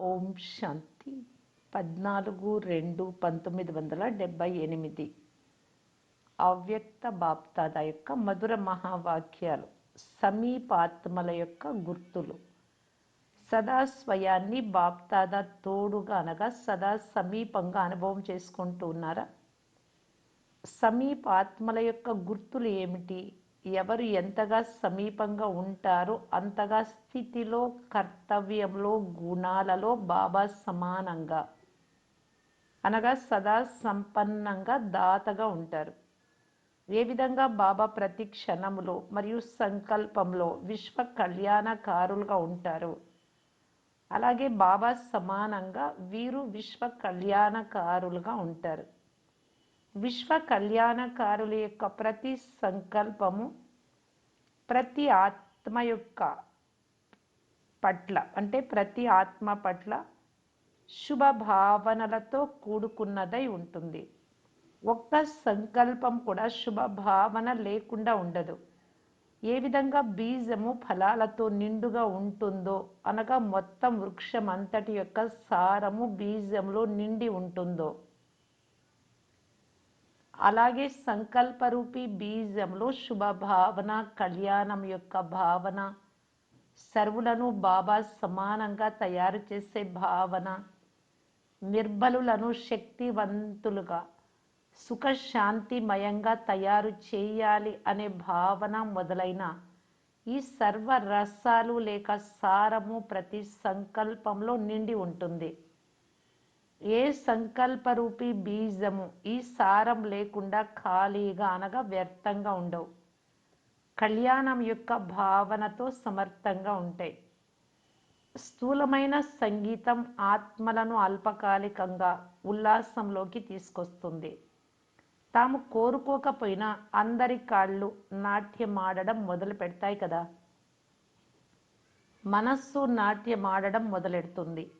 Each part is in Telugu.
ఓం శాంతి. పద్నాలుగు రెండు పంతొమ్మిది వందల డెబ్భై ఎనిమిది. అవ్యక్త బాప్తాద యొక్క మధుర మహావాక్యాలు సమీపాత్మల యొక్క గుర్తులు. సదా స్వయాన్ని బాప్తాద తోడుగా అనగా సదా సమీపంగా అనుభవం చేసుకుంటూ ఉన్నారా? సమీపాత్మల యొక్క గుర్తులు ఏమిటి? ఎవరు ఎంతగా సమీపంగా ఉంటారో అంతగా స్థితిలో కర్తవ్యంలో గుణాలలో బాబా సమానంగా. అనగా సదా సంపన్నంగా దాతగా ఉంటారు. ఏ విధంగా బాబా ప్రతి క్షణములో మరియు సంకల్పంలో విశ్వ కళ్యాణకారులుగా ఉంటారు అలాగే బాబా సమానంగా వీరు విశ్వ కళ్యాణకారులుగా ఉంటారు. విశ్వ కళ్యాణకారుల యొక్క ప్రతి సంకల్పము ప్రతి ఆత్మ యొక్క పట్ల అంటే ప్రతి ఆత్మ పట్ల శుభ భావనలతో కూడుకున్నదై ఉంటుంది. ఒక్క సంకల్పం కూడా శుభ భావన లేకుండా ఉండదు. ఏ విధంగా బీజము ఫలాలతో నిండుగా ఉంటుందో అనగా మొత్తం వృక్షం అంతటి యొక్క సారము బీజంలో నిండి ఉంటుందో అలాగే సంకల్పరూపి బీజంలో శుభ భావన కళ్యాణం యొక్క భావన సర్వులను బాబా సమానంగా తయారు చేసే భావన నిర్బలులను శక్తివంతులుగా సుఖశాంతిమయంగా తయారు చేయాలి అనే భావన మొదలైన ఈ సర్వ రసాలు లేక సారము ప్రతి సంకల్పంలో నిండి ఉంటుంది. ఏ సంకల్పరూపి బీజము ఈ సారం లేకుండా ఖాళీగా అనగా వ్యర్థంగా ఉండవు. కళ్యాణం యొక్క భావనతో సమర్థంగా ఉంటాయి. స్థూలమైన సంగీతం ఆత్మలను అల్పకాలికంగా ఉల్లాసంలోకి తీసుకొస్తుంది. తాము కోరుకోకపోయినా అందరి కాళ్ళు నాట్యమాడడం మొదలు పెడతాయి కదా. మనస్సు నాట్యమాడడం మొదలెడుతుంది.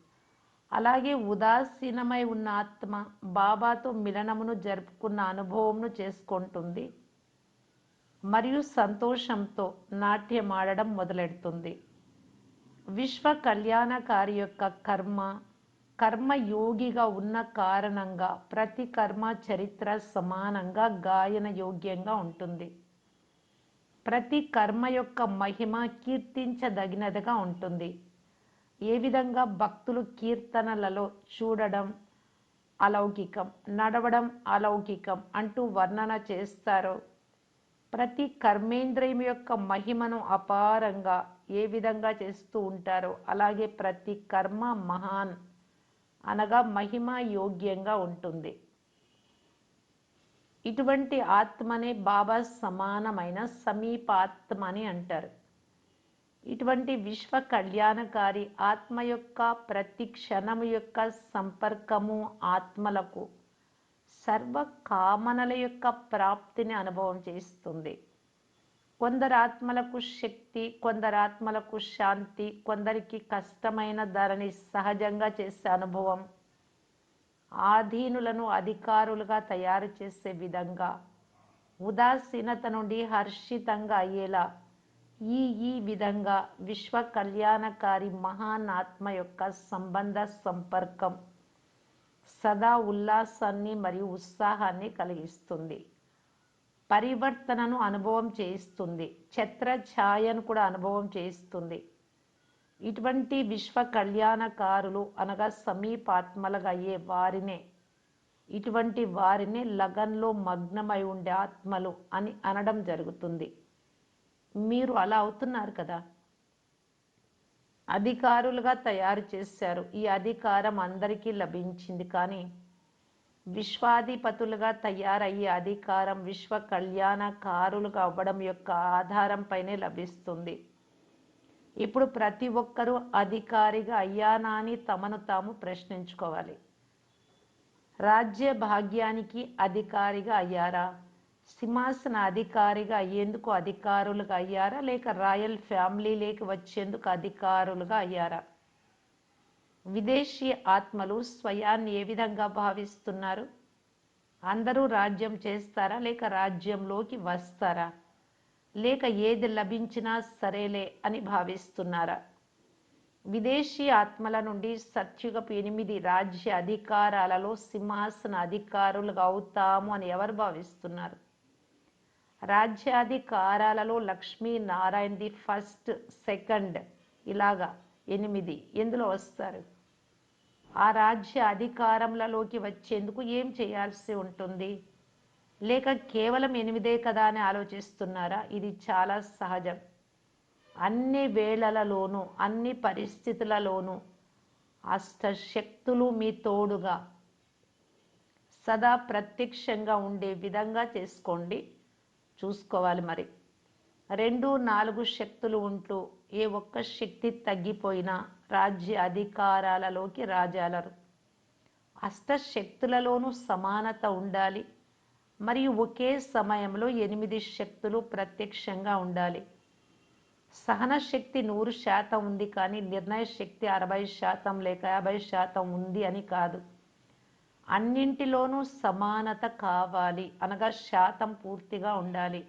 అలాగే ఉదాసీనమై ఉన్న ఆత్మ బాబాతో మిలనమును జరుపుకున్న అనుభవంను చేసుకుంటుంది. మరియు సంతోషంతో నాట్యమాడడం మొదలెడుతుంది. విశ్వ కళ్యాణకారి యొక్క కర్మ కర్మయోగిగా ఉన్న కారణంగా ప్రతి కర్మ చరిత్ర సమానంగా గాయన యోగ్యంగా ఉంటుంది. ప్రతి కర్మ యొక్క మహిమ కీర్తించదగినదిగా ఉంటుంది. ఏ విధంగా భక్తులు కీర్తనలలో చూడడం అలౌకికం నడవడం అలౌకికం అంటూ వర్ణన చేస్తారో ప్రతి కర్మేంద్రియం యొక్క మహిమను అపారంగా ఏ విధంగా చేస్తూ ఉంటారో అలాగే ప్రతి కర్మ మహాన్ అనగా మహిమ యోగ్యంగా ఉంటుంది. ఇటువంటి ఆత్మనే బాబా సమానమైన సమీపాత్మ అని అంటారు. ఇటువంటి విశ్వ కళ్యాణకారి ఆత్మ యొక్క ప్రతి క్షణము యొక్క సంపర్కము ఆత్మలకు సర్వ కామనల యొక్క ప్రాప్తిని అనుభవం చేస్తుంది. కొందరు ఆత్మలకు శక్తి కొందరు ఆత్మలకు శాంతి కొందరికి కష్టమైన ధరని సహజంగా చేసే అనుభవం ఆధీనులను అధికారులుగా తయారు చేసే విధంగా ఉదాసీనత నుండి హర్షితంగా అయ్యేలా ఈ ఈ విధంగా విశ్వ కళ్యాణకారి మహాన్ ఆత్మ యొక్క సంబంధ సంపర్కం సదా ఉల్లాసాన్ని మరియు ఉత్సాహాన్ని కలిగిస్తుంది. పరివర్తనను అనుభవం చేయిస్తుంది. ఛత్ర ఛాయను కూడా అనుభవం చేయిస్తుంది. ఇటువంటి విశ్వ కళ్యాణకారులు అనగా సమీపాత్మలుగా అయ్యే వారినే ఇటువంటి వారిని లగన్లో మగ్నమై ఉండే ఆత్మలు అని అనడం జరుగుతుంది. మీరు అలా అవుతున్నారు కదా. అధికారులుగా తయారు చేశారు. ఈ అధికారం అందరికీ లభించింది. కానీ విశ్వాధిపతులుగా తయారయ్యే అధికారం విశ్వ కళ్యాణకారులుగా అవ్వడం యొక్క ఆధారంపైనే లభిస్తుంది. ఇప్పుడు ప్రతి ఒక్కరూ అధికారిగా అయ్యానా అని తమను తాము ప్రశ్నించుకోవాలి. రాజ్య భాగ్యానికి అధికారిగా అయ్యారా? సింహాసన అధికారిగా అయ్యేందుకు అధికారులుగా అయ్యారా? లేక రాయల్ ఫ్యామిలీలోకి వచ్చేందుకు అధికారులుగా అయ్యారా? విదేశీ ఆత్మలు స్వయాన్ని ఏ విధంగా భావిస్తున్నారు? అందరూ రాజ్యం చేస్తారా? లేక రాజ్యంలోకి వస్తారా? లేక ఏది లభించినా సరేలే అని భావిస్తున్నారా? విదేశీ ఆత్మల నుండి సత్యుగపు ఎనిమిది రాజ్య అధికారాలలో సింహాసన అధికారులుగా అవుతాము అని ఎవరు భావిస్తున్నారు? రాజ్యాధికారాలలో లక్ష్మీ నారాయణది ఫస్ట్ సెకండ్ ఇలాగా ఎనిమిది ఎందులో వస్తారు? ఆ రాజ్య అధికారములలోకి వచ్చేందుకు ఏం చేయాల్సి ఉంటుంది? లేక కేవలం ఎనిమిదే కదా అని ఆలోచిస్తున్నారా? ఇది చాలా సహజం. అన్ని వేళలలోనూ అన్ని పరిస్థితులలోనూ అష్టశక్తులు మీ తోడుగా సదా ప్రత్యక్షంగా ఉండే విధంగా చేసుకోండి. చూసుకోవాలి మరి. రెండు నాలుగు శక్తులు ఉంటూ ఏ ఒక్క శక్తి తగ్గిపోయినా రాజ్య అధికారాలలోకి రాజాలరు. అష్టశక్తులలోనూ సమానత ఉండాలి. మరియు ఒకే సమయంలో ఎనిమిది శక్తులు ప్రత్యక్షంగా ఉండాలి. సహన శక్తి నూరు శాతం ఉంది కానీ నిర్ణయ శక్తి అరవై శాతం లేక యాభై శాతం ఉంది అని కాదు. అన్నింటిలోనూ సమానత కావాలి. అనగా శాతం పూర్తిగా ఉండాలి.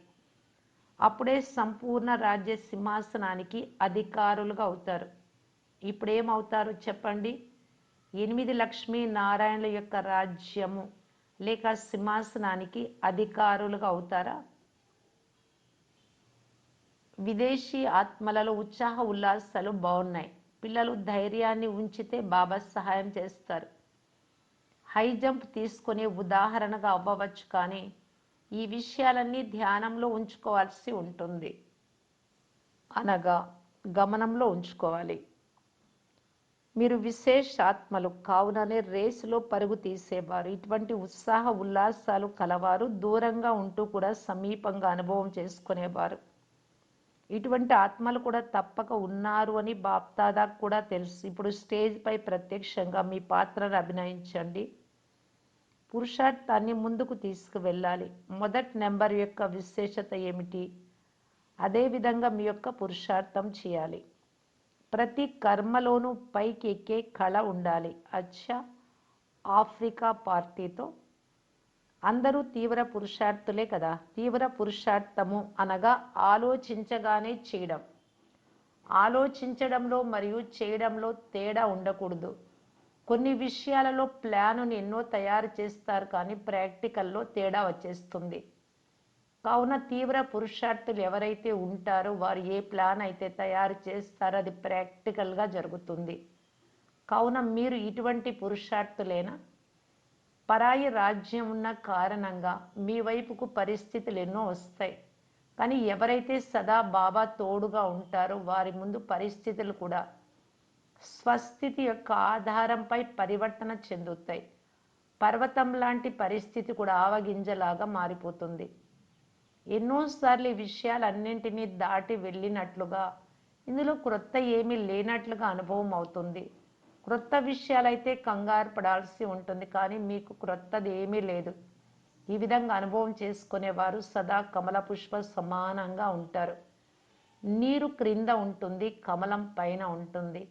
అప్పుడే సంపూర్ణ రాజ్య సింహాసనానికి అధికారులుగా అవుతారు. ఇప్పుడు ఏమవుతారు చెప్పండి? ఎనిమిది లక్ష్మీ నారాయణుల యొక్క రాజ్యము లేక సింహాసనానికి అధికారులుగా అవుతారా? విదేశీ ఆత్మలలో ఉత్సాహ ఉల్లాసాలు బాగున్నాయి. పిల్లలు ధైర్యాన్ని ఉంచితే బాబా సహాయం చేస్తారు. హై జంప్ తీసుకునే ఉదాహరణగా అవ్వవచ్చు కానీ ఈ విషయాలన్నీ ధ్యానంలో ఉంచుకోవాల్సి ఉంటుంది. అనగా గమనంలో ఉంచుకోవాలి. మీరు విశేషాత్మలు కావుననే రేసులో పరుగు తీసేవారు. ఇటువంటి ఉత్సాహ ఉల్లాసాలు కలవారు. దూరంగా ఉంటూ కూడా సమీపంగా అనుభవం చేసుకునేవారు. ఇటువంటి ఆత్మలు కూడా తప్పక ఉన్నారు అని బాప్తాదా కూడా తెలుసు. ఇప్పుడు స్టేజ్పై ప్రత్యక్షంగా మీ పాత్రను అభినయించండి. పురుషార్థాన్ని ముందుకు తీసుకువెళ్ళాలి. మొదటి నెంబర్ యొక్క విశేషత ఏమిటి? అదేవిధంగా మీ యొక్క పురుషార్థం చేయాలి. ప్రతి కర్మలోనూ పైకి ఎక్కే కళ ఉండాలి. అచ్చా ఆఫ్రికా పార్టీతో అందరూ తీవ్ర పురుషార్థులే కదా. తీవ్ర పురుషార్థము అనగా ఆలోచించగానే చేయడం. ఆలోచించడంలో మరియు చేయడంలో తేడా ఉండకూడదు. కొన్ని విషయాలలో ప్లానుని ఎన్నో తయారు చేస్తారు కానీ ప్రాక్టికల్లో తేడా వచ్చేస్తుంది. కావున తీవ్ర పురుషార్థులు ఎవరైతే ఉంటారో వారు ఏ ప్లాన్ అయితే తయారు చేస్తారో అది ప్రాక్టికల్గా జరుగుతుంది. కావున మీరు ఇటువంటి పురుషార్థులేనా? పరాయి రాజ్యం ఉన్న కారణంగా మీ వైపుకు పరిస్థితులు ఎన్నో వస్తాయి. కానీ ఎవరైతే సదా బాబా తోడుగా ఉంటారో వారి ముందు పరిస్థితులు కూడా స్వస్థితి యొక్క ఆధారంపై పరివర్తన చెందుతాయి. పర్వతం లాంటి పరిస్థితి కూడా ఆవగింజలాగా మారిపోతుంది. ఎన్నోసార్లు ఈ విషయాలన్నింటినీ దాటి వెళ్ళినట్లుగా ఇందులో క్రొత్త ఏమీ లేనట్లుగా అనుభవం అవుతుంది. క్రొత్త విషయాలైతే కంగారు పడాల్సి ఉంటుంది కానీ మీకు క్రొత్తది ఏమీ లేదు. ఈ విధంగా అనుభవం చేసుకునేవారు సదా కమల పుష్ప సమానంగా ఉంటారు. నీరు క్రింద ఉంటుంది కమలం పైన ఉంటుంది.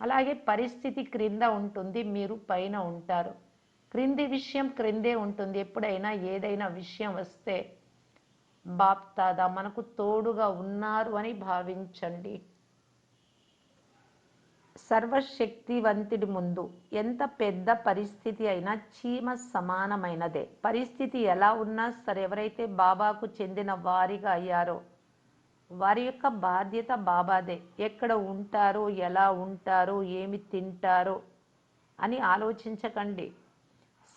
అలాగే పరిస్థితి క్రింద ఉంటుంది మీరు పైన ఉంటారు. క్రింది విషయం క్రిందే ఉంటుంది ఎప్పుడైనా ఏదైనా విషయం వస్తే బాప్తాదా మనకు తోడుగా ఉన్నారు అని భావించండి. సర్వశక్తివంతుడి ముందు ఎంత పెద్ద పరిస్థితి అయినా చీమ సమానమైనదే. పరిస్థితి ఎలా ఉన్నా సరే ఎవరైతే బాబాకు చెందిన వారిగా అయ్యారో వారి యొక్క బాధ్యత బాబాదే. ఎక్కడ ఉంటారో ఎలా ఉంటారో ఏమి తింటారో అని ఆలోచించకండి.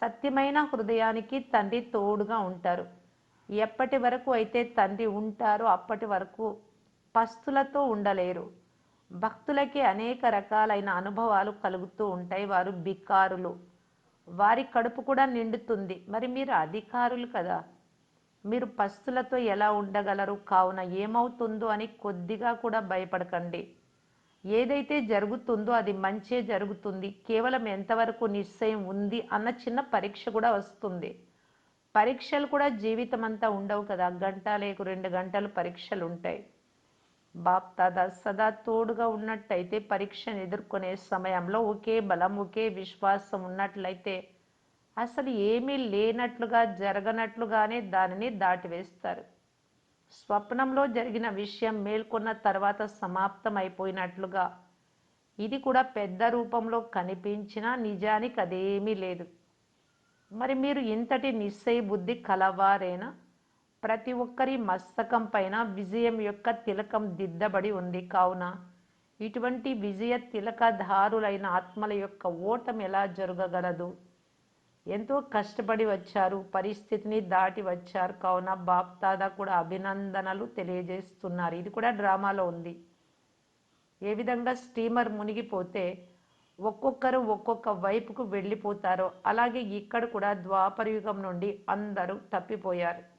సత్యమైన హృదయానికి తండ్రి తోడుగా ఉంటారు. ఎప్పటి వరకు అయితే తండ్రి ఉంటారో అప్పటి వరకు పస్తులతో ఉండలేరు. భక్తులకి అనేక రకాలైన అనుభవాలు కలుగుతూ ఉంటాయి వారు బికారులు. వారి కడుపు కూడా నిండుతుంది. మరి మీరు అధికారులు కదా. మీరు పస్తులతో ఎలా ఉండగలరు? కావున ఏమవుతుందో అని కొద్దిగా కూడా భయపడకండి. ఏదైతే జరుగుతుందో అది మంచే జరుగుతుంది. కేవలం ఎంతవరకు నిశ్చయం ఉంది అన్న చిన్న పరీక్ష కూడా వస్తుంది. పరీక్షలు కూడా జీవితం అంతా ఉండవు కదా. గంట లేకు రెండు గంటలు పరీక్షలు ఉంటాయి బాప్ సదా తోడుగా ఉన్నట్టయితే పరీక్షను ఎదుర్కొనే సమయంలో ఒకే బలం ఒకే విశ్వాసం ఉన్నట్లయితే అసలు ఏమీ లేనట్లుగా జరగనట్లుగానే దానిని దాటివేస్తారు. స్వప్నంలో జరిగిన విషయం మేల్కొన్న తర్వాత సమాప్తం అయిపోయినట్లుగా ఇది కూడా పెద్ద రూపంలో కనిపించినా నిజానికి అదేమీ లేదు. మరి మీరు ఇంతటి నిశ్చయ బుద్ధి కలవారేనా? ప్రతి ఒక్కరి మస్తకం పైన విజయం యొక్క తిలకం దిద్దబడి ఉంది. కావున ఇటువంటి విజయ తిలకధారులైన ఆత్మల యొక్క ఓటం ఎలా జరగగలదు? ఎంతో కష్టపడి వచ్చారు పరిస్థితిని దాటి వచ్చారు. కావున బాప్తాదా కూడా అభినందనలు తెలియజేస్తున్నారు. ఇది కూడా డ్రామాలో ఉంది. ఏ విధంగా స్టీమర్ మునిగిపోతే ఒక్కొక్కరు ఒక్కొక్క వైపుకు వెళ్ళిపోతారో. అలాగే ఇక్కడ కూడా ద్వాపరయుగం నుండి అందరూ తప్పిపోయారు.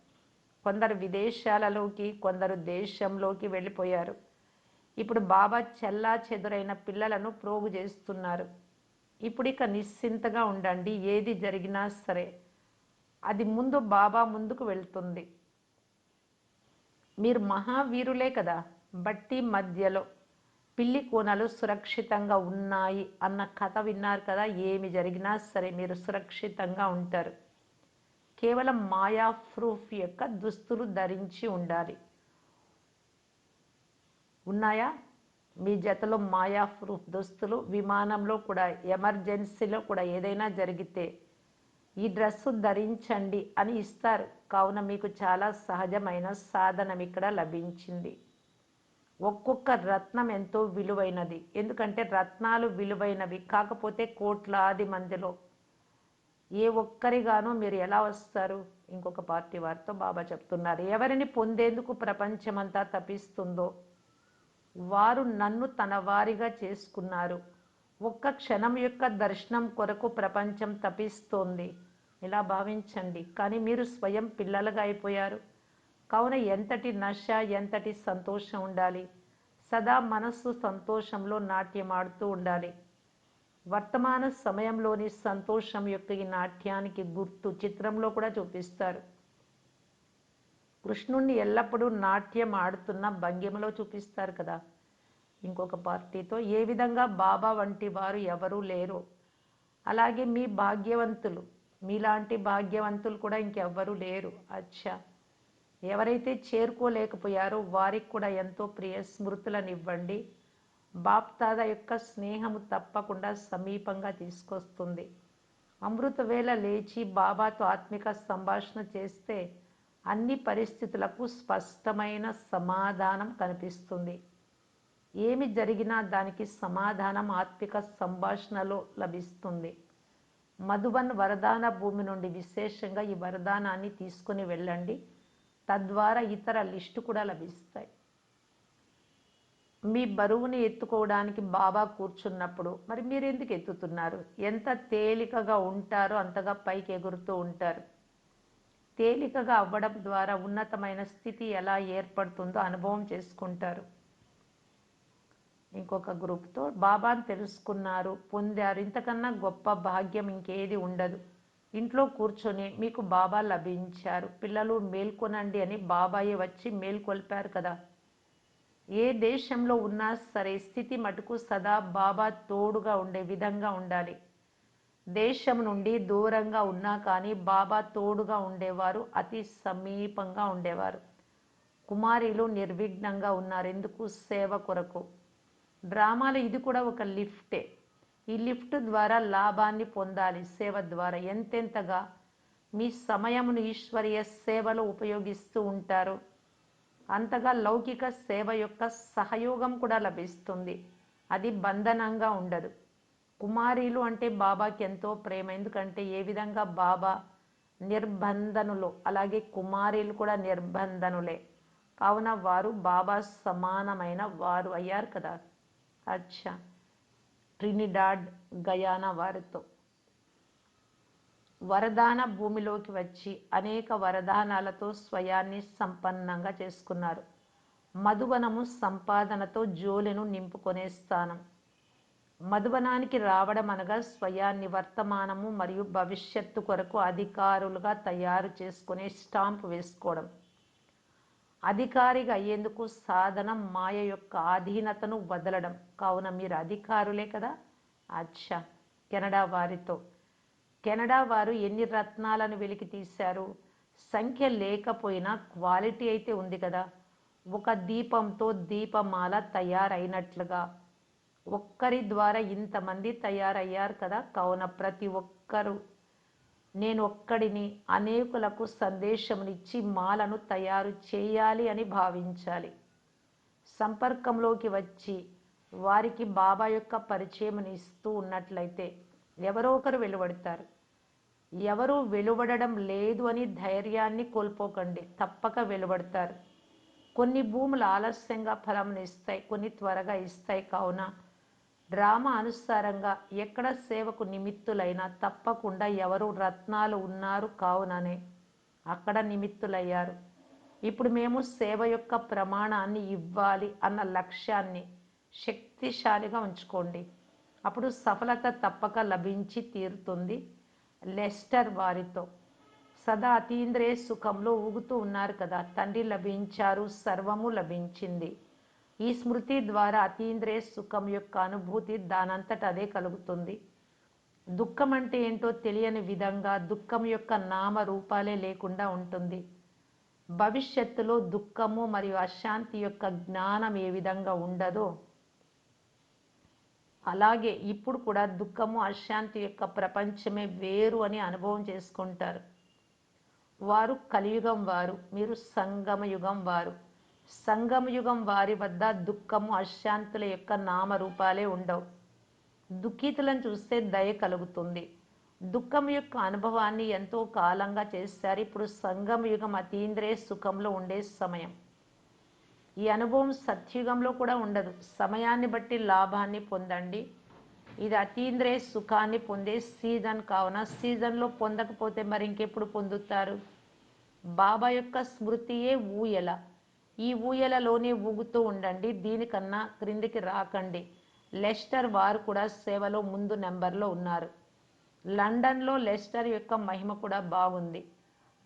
కొందరు విదేశాలలోకి కొందరు దేశంలోకి వెళ్ళిపోయారు. ఇప్పుడు బాబా చెల్లా చెదురైన పిల్లలను ప్రోగు చేస్తున్నారు. ఇప్పుడు ఇక నిశ్చింతగా ఉండండి ఏది జరిగినా సరే. అది ముందు బాబా ముందుకు వెళ్తుంది. మీరు మహావీరులే కదా బట్టి మధ్యలో పిల్లి కోనలు సురక్షితంగా ఉన్నాయి అన్న కథ విన్నారు కదా ఏమి జరిగినా సరే మీరు సురక్షితంగా ఉంటారు. కేవలం మాయా ప్రూఫ్ యొక్క దుస్తులు ధరించి ఉండాలి. ఉన్నాయా? మీ జతలో మాయా ప్రూఫ్ దుస్తులు విమానంలో కూడా ఎమర్జెన్సీలో కూడా ఏదైనా జరిగితే ఈ డ్రెస్సు ధరించండి అని ఇస్తారు. కావున మీకు చాలా సహజమైన సాధనం ఇక్కడ లభించింది. ఒక్కొక్క రత్నం ఎంతో విలువైనది. ఎందుకంటే రత్నాలు విలువైనవి. కాకపోతే కోట్లాది మందిలో ఏ ఒక్కరిగానో మీరు ఎలా వస్తారు? ఇంకొక పార్టీ వారితో బాబా చెప్తున్నారు. ఎవరిని పొందేందుకు ప్రపంచమంతా తపిస్తుందో వారు నన్ను తన వారిగా చేసుకున్నారు. ఒక్క క్షణం యొక్క దర్శనం కొరకు ప్రపంచం తపిస్తోంది. ఇలా భావించండి. కానీ మీరు స్వయం పిల్లలుగా అయిపోయారు. కావున ఎంతటి నశ ఎంతటి సంతోషం ఉండాలి? సదా మనస్సు సంతోషంలో నాట్యమాడుతూ ఉండాలి. వర్తమాన సమయంలోని సంతోషం యొక్క ఈ నాట్యానికి గుర్తు చిత్రంలో కూడా చూపిస్తారు. కృష్ణుణ్ణి ఎల్లప్పుడూ నాట్యం ఆడుతున్న భంగిమలో చూపిస్తారు కదా. ఇంకొక పార్టీతో ఏ విధంగా బాబా వంటి వారు ఎవరూ లేరు. అలాగే మీ భాగ్యవంతులు మీలాంటి భాగ్యవంతులు కూడా ఇంకెవ్వరూ లేరు. అచ్చా! ఎవరైతే చేరుకోలేకపోయారో వారికి కూడా ఎంతో ప్రియ స్మృతులను ఇవ్వండి బాప్తాద యొక్క స్నేహము తప్పకుండా సమీపంగా తీసుకొస్తుంది. అమృతవేళ లేచి బాబాతో ఆత్మిక సంభాషణ చేస్తే అన్ని పరిస్థితులకు స్పష్టమైన సమాధానం కనిపిస్తుంది. ఏమి జరిగినా దానికి సమాధానం ఆత్మిక సంభాషణలో లభిస్తుంది. మధుబన్ వరదాన భూమి నుండి విశేషంగా ఈ వరదానాన్ని తీసుకుని వెళ్ళండి. తద్వారా ఇతర లిస్టు కూడా లభిస్తాయి. మీ బరువుని ఎత్తుకోవడానికి బాబా కూర్చున్నప్పుడు మరి మీరు ఎందుకు ఎత్తుతున్నారు? ఎంత తేలికగా ఉంటారో అంతగా పైకి ఎగురుతూ ఉంటారు. తేలికగా అవ్వడం ద్వారా ఉన్నతమైన స్థితి ఎలా ఏర్పడుతుందో అనుభవం చేసుకుంటారు. ఇంకొక గ్రూప్తో బాబాను తెలుసుకున్నారు పొందారు. ఇంతకన్నా గొప్ప భాగ్యం ఇంకేది ఉండదు. ఇంట్లో కూర్చొని మీకు బాబా లభించారు. పిల్లలు మేల్కొనండి అని బాబాయే వచ్చి మేల్కొల్పారు కదా. ఏ దేశంలో ఉన్నా సరే స్థితి మటుకు సదా బాబా తోడుగా ఉండే విధంగా ఉండాలి. దేశం నుండి దూరంగా ఉన్నా కానీ బాబా తోడుగా ఉండేవారు అతి సమీపంగా ఉండేవారు. కుమారీలు నిర్విఘ్నంగా ఉన్నారు ఎందుకు? సేవ కొరకు. డ్రామాలో ఇది కూడా ఒక లిఫ్టే. ఈ లిఫ్ట్ ద్వారా లాభాన్ని పొందాలి సేవ ద్వారా. ఎంతెంతగా మీ సమయమును ఈశ్వరీయ సేవలో ఉపయోగిస్తూ ఉంటారు. అంతగా లౌకిక సేవ యొక్క సహయోగం కూడా లభిస్తుంది. అది బంధనంగా ఉండదు. కుమారీలు అంటే బాబాకి ఎంతో ప్రేమ. ఎందుకంటే ఏ విధంగా బాబా నిర్బంధనులు అలాగే కుమారీలు కూడా నిర్బంధనులే. కావున వారు బాబా సమానమైన వారు అయ్యారు కదా. అచ్చా. ట్రినిడాడ్ గయానా వారితో. వరదాన భూమిలోకి వచ్చి అనేక వరదానాలతో స్వయాన్ని సంపన్నంగా చేసుకున్నారు. మధువనము సంపాదనతో జోలెను నింపుకొనే స్థానం. మధువనానికి రావడం అనగా స్వయాన్ని వర్తమానము మరియు భవిష్యత్తు కొరకు అధికారులుగా తయారు చేసుకునే స్టాంప్ వేసుకోవడం. అధికారిగా అయ్యేందుకు సాధనం మాయ యొక్క ఆధీనతను వదలడం. కావున మీరు అధికారులే కదా? అచ్చా! కెనడా వారితో కెనడా వారు ఎన్ని రత్నాలను వెలికి తీశారు? సంఖ్య లేకపోయినా క్వాలిటీ అయితే ఉంది కదా. ఒక దీపంతో దీపమాల తయారైనట్లుగా. ఒక్కరి ద్వారా ఇంతమంది తయారయ్యారు కదా. కావున ప్రతి ఒక్కరూ నేను ఒక్కడిని అనేకులకు సందేశమునిచ్చి మాలను తయారు చేయాలి అని భావించాలి. సంపర్కంలోకి వచ్చి వారికి బాబా యొక్క పరిచయం ఇస్తూ ఉన్నట్లయితే ఎవరో ఒకరు వెలువడతారు. ఎవరు వెలువడడం లేదు అని ధైర్యాన్ని కోల్పోకండి. తప్పక వెలువడతారు. కొన్ని భూములు ఆలస్యంగా ఫలంనిస్తాయి కొన్ని త్వరగా ఇస్తాయి కావున డ్రామా అనుసారంగా ఎక్కడ సేవకు నిమిత్తులైనా తప్పకుండా ఎవరు రత్నాలు ఉన్నారు కావుననే అక్కడ నిమిత్తులయ్యారు. ఇప్పుడు మేము సేవ యొక్క ప్రమాణాన్ని ఇవ్వాలి అన్న లక్ష్యాన్ని శక్తిశాలిగా ఉంచుకోండి. అప్పుడు సఫలత తప్పక లభించి తీరుతుంది. లెస్టర్ వారితో సదా అతీంద్రే సుఖంలో ఊగుతూ ఉన్నారు కదా తండ్రి లభించారు సర్వము లభించింది. ఈ స్మృతి ద్వారా అతీంద్రే సుఖం యొక్క అనుభూతి దానంతట అదే కలుగుతుంది. దుఃఖం అంటే ఏంటో తెలియని విధంగా దుఃఖం యొక్క నామ రూపాలే లేకుండా ఉంటుంది. భవిష్యత్తులో దుఃఖము మరియు అశాంతి యొక్క జ్ఞానం ఏ విధంగా ఉండదో అలాగే ఇప్పుడు కూడా దుఃఖము అశాంతి యొక్క ప్రపంచమే వేరు అని అనుభవం చేసుకుంటారు. వారు కలియుగం వారు మీరు సంగమ యుగం వారు. సంగమ యుగం వారి వద్ద దుఃఖము అశాంతుల యొక్క నామరూపాలే ఉండవు. దుఃఖితులను చూస్తే దయ కలుగుతుంది. దుఃఖం యొక్క అనుభవాన్ని ఎంతో కాలంగా చేశారు ఇప్పుడు సంగమయుగం యుగం సుఖంలో ఉండే సమయం. ఈ అనుభవం సత్యుగంలో కూడా ఉండదు. సమయాన్ని బట్టి లాభాన్ని పొందండి. ఇది అతీంద్రియ సుఖాన్ని పొందే సీజన్ కావున సీజన్లో పొందకపోతే మరి ఇంకెప్పుడు పొందుతారు? బాబా యొక్క స్మృతియే ఊయల. ఈ ఊయలలోనే ఊగుతూ ఉండండి. దీనికన్నా క్రిందికి రాకండి. లెస్టర్ వారు కూడా సేవలో ముందు నెంబర్లో ఉన్నారు. లండన్లో లెస్టర్ యొక్క మహిమ కూడా బాగుంది.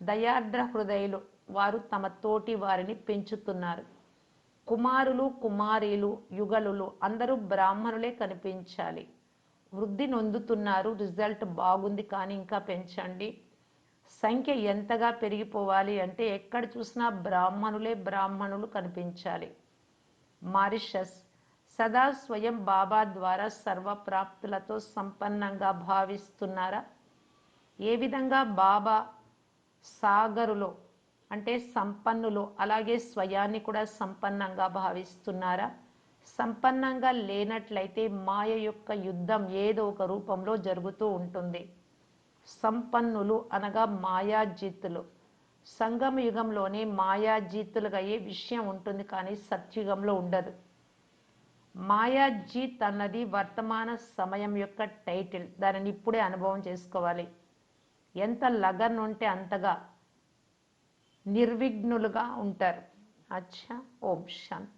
దయార్ద్ర హృదయులు వారు తమ తోటి వారిని పెంచుతున్నారు. కుమారులు కుమారీలు యుగలులు అందరూ బ్రాహ్మణులే కనిపించాలి. వృద్ధి నొందుతున్నారు రిజల్ట్ బాగుంది కానీ ఇంకా పెంచండి. సంఖ్య ఎంతగా పెరిగిపోవాలి అంటే ఎక్కడ చూసినా బ్రాహ్మణులే బ్రాహ్మణులు కనిపించాలి. మారిషస్ సదా స్వయం బాబా ద్వారా సర్వప్రాప్తులతో సంపన్నంగా భావిస్తున్నారా? ఏ విధంగా బాబా సాగరులో అంటే సంపన్నులు అలాగే స్వయాన్ని కూడా సంపన్నంగా భావిస్తున్నారా? సంపన్నంగా లేనట్లయితే మాయ యొక్క యుద్ధం ఏదో ఒక రూపంలో జరుగుతూ ఉంటుంది. సంపన్నులు అనగా మాయాజీతులు. సంగమ యుగంలోనే మాయాజీతులుగా అయ్యే విషయం ఉంటుంది కానీ సత్యుగంలో ఉండదు. మాయాజీత్ అన్నది వర్తమాన సమయం యొక్క టైటిల్. దానిని ఇప్పుడే అనుభవం చేసుకోవాలి. ఎంత లగన్ ఉంటే అంతగా నిర్విఘ్నులుగా ఉంటారు. అచ్చా ఓం శాంతి.